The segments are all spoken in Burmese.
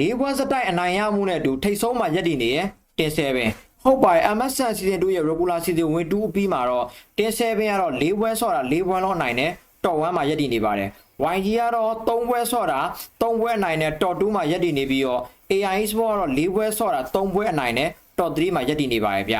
လေးပွဲစတိုက်အနိုင်ရမှုနဲ့အတူထိတ်ဆုံးမှာရပ်တည်နေရတင်ဆယ်ပင်ဟုတ်ပါတယ် MSN season 2ရဲ့ regular season ဝင်2အပြီးမှာတော့တင်ဆယ်ပင်ကတော့၄ပွဲဆော့တာ၄ပွဲလုံးအနိုင်နဲ့တော်1မှာရပ်တည်နေပါတယ် YG ကတော့3ပွဲဆော့တာ3ပွဲအနိုင်နဲ့တော်2မှာရပ်တည်နေပြီးတော့ AI Sport ကတော့4ပွဲဆော့တာ3ပွဲအနိုင်နဲ့ top 3မှာရပ်တည်နေပါတယ်ဗျ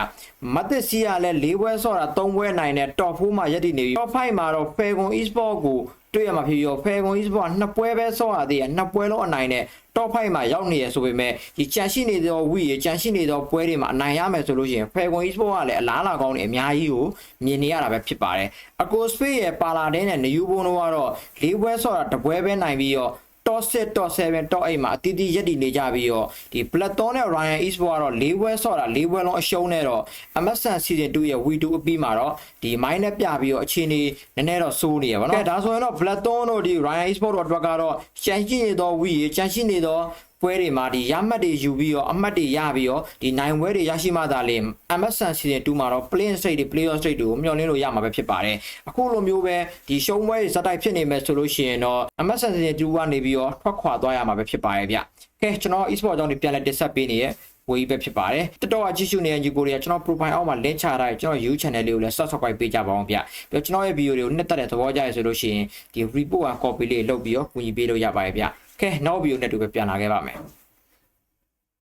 မတ်သစ်စီကလည်း၄ပွဲဆော့တာ3ပွဲနိုင်တဲ့ top 4မှာရပ်တည်နေပြီး top 5မှာတော့ Falcon Esport ကို တွေ့ရမှာဖြစ်ပြီးတော့ Falcon Esport ကနှစ်ပွဲပဲဆော့ရသေးတယ်နှစ်ပွဲလုံးအနိုင်နဲ့ top 5မှာရောက်နေရဆိုပေမဲ့ဒီကြန့်ရှိနေသောဝီရကြန့်ရှိနေသောပွဲတွေမှာအနိုင်ရမယ်ဆိုလို့ရှိရင် Falcon Esport ကလည်းအလားအလာကောင်းတွေအများကြီးကိုမြင်နေရတာပဲဖြစ်ပါတယ်အကို Space ရဲ့ပါလာတဲ့နဲ့ New Bone တို့ကတော့၄ပွဲဆော့တာတစ်ပွဲပဲနိုင်ပြီးတော့ top 6 top 7 top 8မှာအတီးတီးရက်တည်နေကြပြီးတော့ဒီ Platon နဲ့ Ryan Eastbourne ကတော့၄ဘွဲဆော့တာ၄ဘွဲလုံးအရှုံးနဲ့တော့ MSN season 2ရဲ့ V2 အပြီးမှာတော့ဒီ mine နဲ့ပြပြီးတော့အခြေအနေနည်းနည်းတော့စိုးနေရပါတော့။ကဲဒါဆိုရင်တော့ Platon တို့ဒီ Ryan Eastbourne တို့အတွက်ကတော့ချန်ရှိနေသော V ရချန်ရှိနေသောပွဲတွေမှာဒီရမှတ်တွေယူပြီးတော့အမှတ်တွေရပြီးတော့ဒီနိုင်ပွဲတွေရရှိမှသာလေ MSN season 2မှာတော့ play in state တွေ play off state တွေကိုမျှော်လင့်လို့ရမှာပဲဖြစ်ပါတယ်အခုလိုမျိုးပဲဒီရှုံးပွဲတွေဇက်တိုက်ဖြစ်နေမယ်ဆိုလို့ရှိရင်တော့ MSN season 2ကနေပြီးတော့ထွက်ခွာသွားရမှာပဲဖြစ်ပါတယ်ဗျကဲကျွန်တော် e-sport အကြောင်းတွေပြန်လည်တင်ဆက်ပေးနေရဲ့ဝေးပဲဖြစ်ပါတယ်တက်တော့ကြည့်ရှုနေတဲ့ညီကိုတွေကကျွန်တော် profile အောက်မှာ link ချထားတယ်ကျွန်တော် YouTube channel လေးကိုလည်း subscribe ပေးကြပါအောင်ဗျပြီးတော့ကျွန်တော်ရဲ့ video တွေကိုနှစ်သက်တဲ့သဘောကျရဆိုလို့ရှိရင်ဒီ report က copy လေးလုပ်ပြီးတော့ကူညီပေးလို့ရပါတယ်ဗျ ကဲနောက် video နဲ့တူပဲပြန်လာခဲ့ပါမယ်